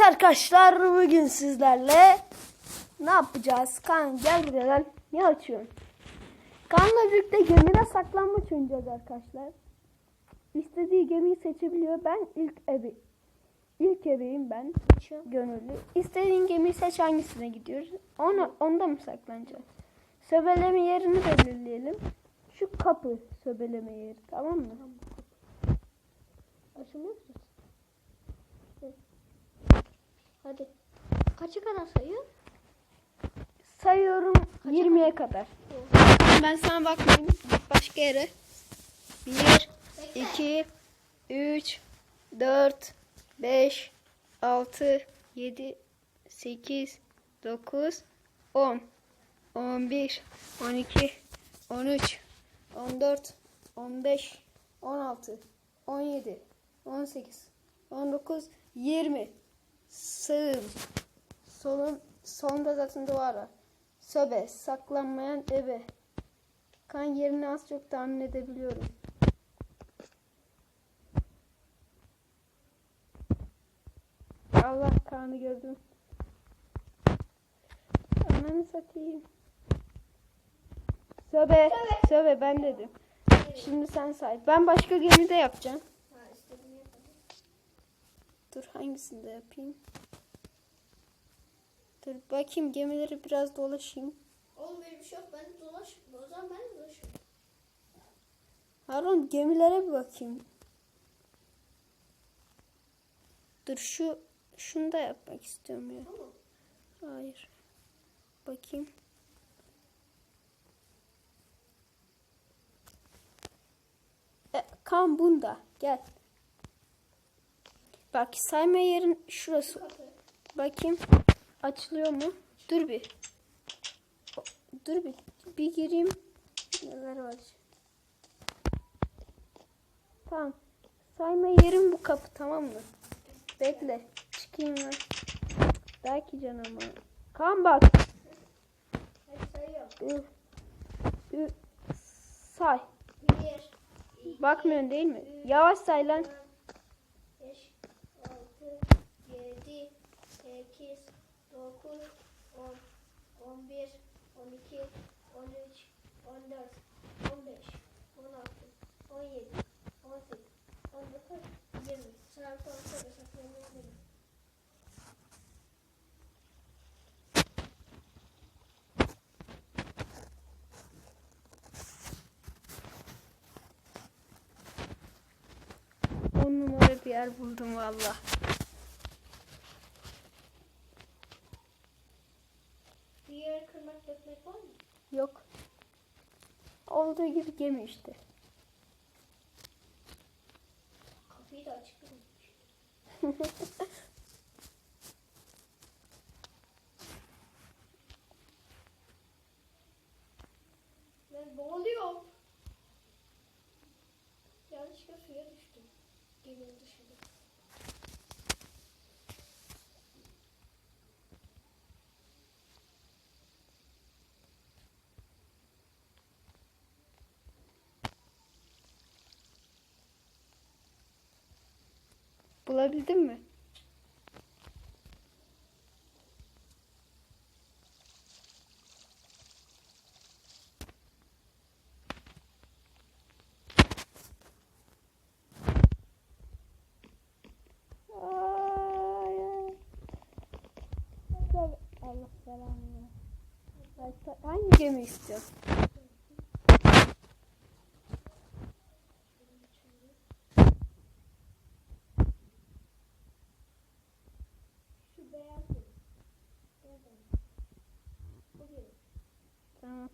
Evet arkadaşlar bugün sizlerle ne yapacağız? Kan gel buraya lan. Ne açıyorsun? Kanla birlikte gemide saklanmaç oynayacağız arkadaşlar. İstediği gemiyi seçebiliyor. Ben ilk evi. İlk eveyim ben. Gönüllü. İstediğin gemiyi seç hangisine gidiyoruz? Onu, onda mı saklanacağız? Söbeleme yerini belirleyelim. Şu kapı söbeleme yeri tamam mı? Açılıyor musun? Evet. Hadi. Kaça kadar sayıyor? Sayıyorum 20'ye kadar. Ben sana bakmayayım. Başka yere. 1, 2, 3, 4, 5, 6, 7, 8, 9, 10, 11, 12, 13, 14, 15, 16, 17, 18, 19, 20. Sığın. Solun, solunda zaten duvar var. Söbe, saklanmayan ebe. Kan yerini az çok tahmin edebiliyorum. Allah kanı gördüm. Ananı satayım. Söbe, söbe ben dedim. Şimdi sen say. Ben başka gemide yapacağım. Dur hangisinde yapayım? Dur bakayım gemileri biraz dolaşayım. Oğlum böyle bir şey yok. Ben de dolaş. O zaman ben de dolaşıyorum. Harun gemilere bir bakayım. Dur şu şunu da yapmak istiyorum ya. Tamam. Hayır. Bakayım. E, kan bunda. Gel. Bak sayma yerin şurası. Bakayım. Açılıyor mu? Dur bir. Dur bir. Bir gireyim. Neler var? Tamam. Sayma yerim bu kapı tamam mı? Bekle. Çıkayım ben. Belki canıma. Kan bak. Ü, say. Bir, Bakmıyorsun değil mi? Yavaş say lan. 8, 9, 10, 11, 12, 13, 14, 15, 16, 17, 18, 19, 20. Sıra kontrol hesaplayabilirim. On numara bir yer buldum valla. Olduğu gibi gemi işte. Kapıyı da açık. Ben boğuluyorum. Bulabildin mi? Allah ta- Hangi gemi istiyorsun? Şu beyaz gemi. Beyaz gemi. Bu gemi. Tamam.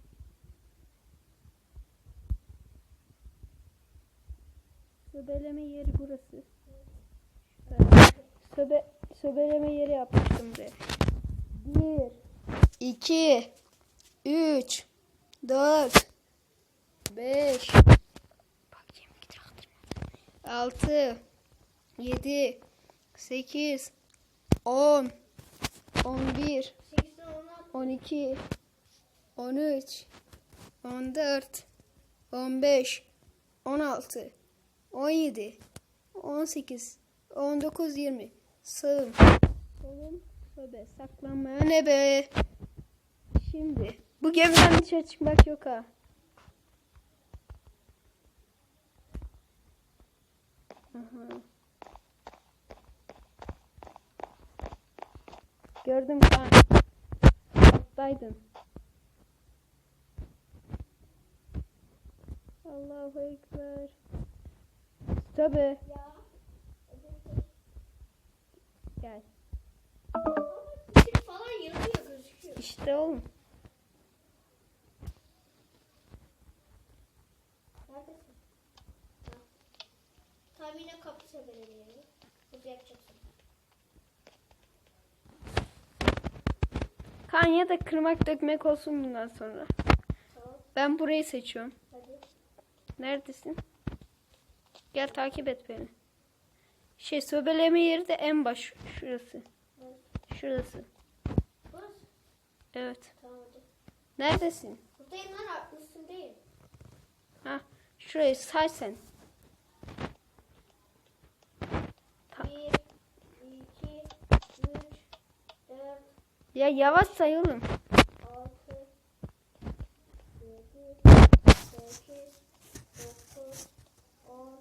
Söbeleme yeri burası. Söbe, söbeleme yeri yapmıştım buraya. Bir, iki, üç, dört, beş. Altı, yedi, sekiz, on, on bir, 8'den 16. 12 13 14 15 16 17 18 19 20 sığım Oğlum sobe saklanma ne be. Şimdi bu gemiden dışarı çıkmak yok ha. Aha. Gördüm kan. Alttaydın. Allahu Ekber. Tabi Ya. gel. İşte oğlum. Neredesin? Ha. Tam yine kapı sebelerini. Bunu yapacaksın. Kan ya da kırmak dökmek olsun bundan sonra. Tamam. Ben burayı seçiyorum. Hadi. Neredesin? Gel takip et beni. Şey söbeleme yeri de en baş. Şurası. Şurası. Burası. Evet. Tamam hadi. Neredesin? Buradayım lan üstündeyim. Ha, şurayı say sen. Bir, iki, üç, dört, Ya yavaş say oğlum. altı, yedi, sekiz, dokuz, on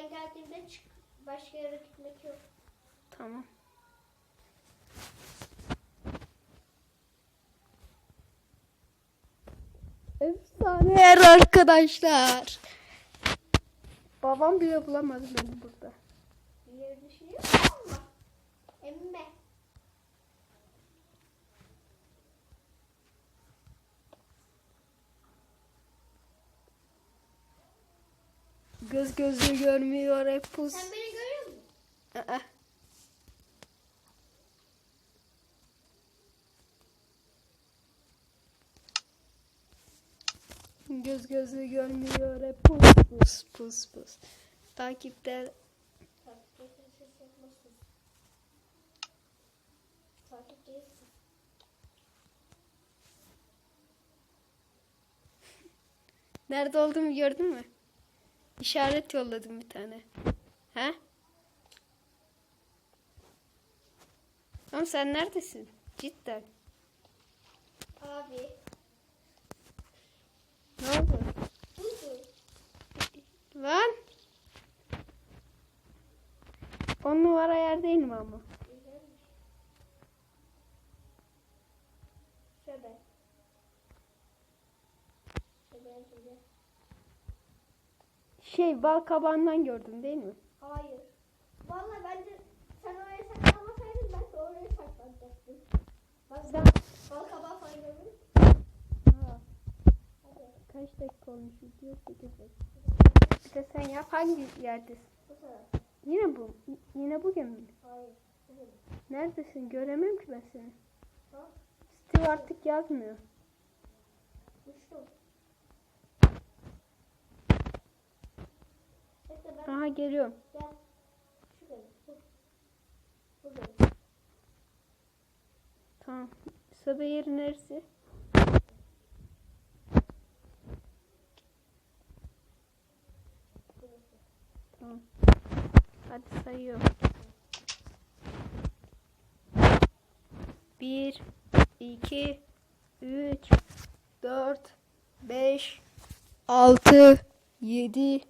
ben geldiğimde çık. Başka yere gitmek yok. Tamam. Efsane yer arkadaşlar. Babam bile bulamadı beni burada. Bir yer düşünüyor ama. Emme. Göz gözü görmüyor hep pus. Sen beni görüyor musun? Aa. Göz gözü görmüyor hep pus pus pus pus. Takipte Takipte ses yapmasın. Takip değilsin. nerede olduğumu gördün mü? İşaret yolladım bir tane. He? Ama sen neredesin? Cidden. Abi. Ne oldu? Lan. On numara yerdeyim ama. Şey bal kabağından gördün değil mi? Hayır. Vallahi bence sen oraya saklanmasaydın ben de oraya saklanacaktım. Bak sen bal kabağı falan gördün mü? Hadi. Kaç dakika olmuş video? 8 dakika. Bir de sen yap hangi yerdesin? Bu taraf. Yine bu. Yine bu gemi mi? Hayır. Bizim. Neredesin? Göremiyorum ki ben seni. Ha? Steve artık yazmıyor. Uçtum. Bekle ben Aha geliyorum. gel. Şuraya. Tamam. Sobe yeri neresi? Tamam. Hadi sayıyorum. Bir, iki, üç, dört, beş, altı, yedi,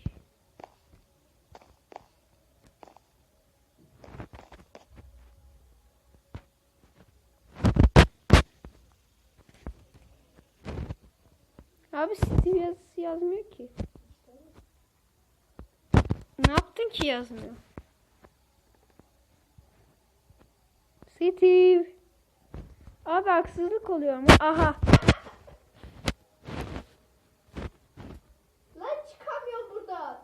Abi Steve yazısı yazmıyor ki. Ne yaptın ki yazmıyor? Steve. Abi haksızlık oluyor ama. Aha. Lan çıkamıyorum buradan.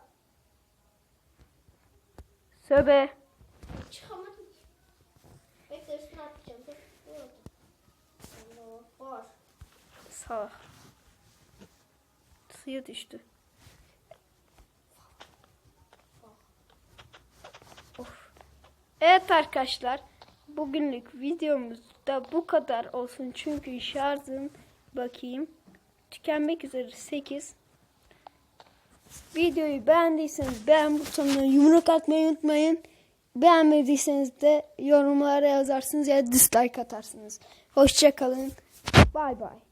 Söbe. Çıkamadım. Bekle üstüne atlayacağım. Dur. Dur var. Salak. Suya düştü. Of. Evet arkadaşlar. Bugünlük videomuz da bu kadar olsun. Çünkü şarjım bakayım. Tükenmek üzere 8. Videoyu beğendiyseniz beğen butonuna yumruk atmayı unutmayın. Beğenmediyseniz de yorumlara yazarsınız ya dislike atarsınız. Hoşçakalın. Bay bay.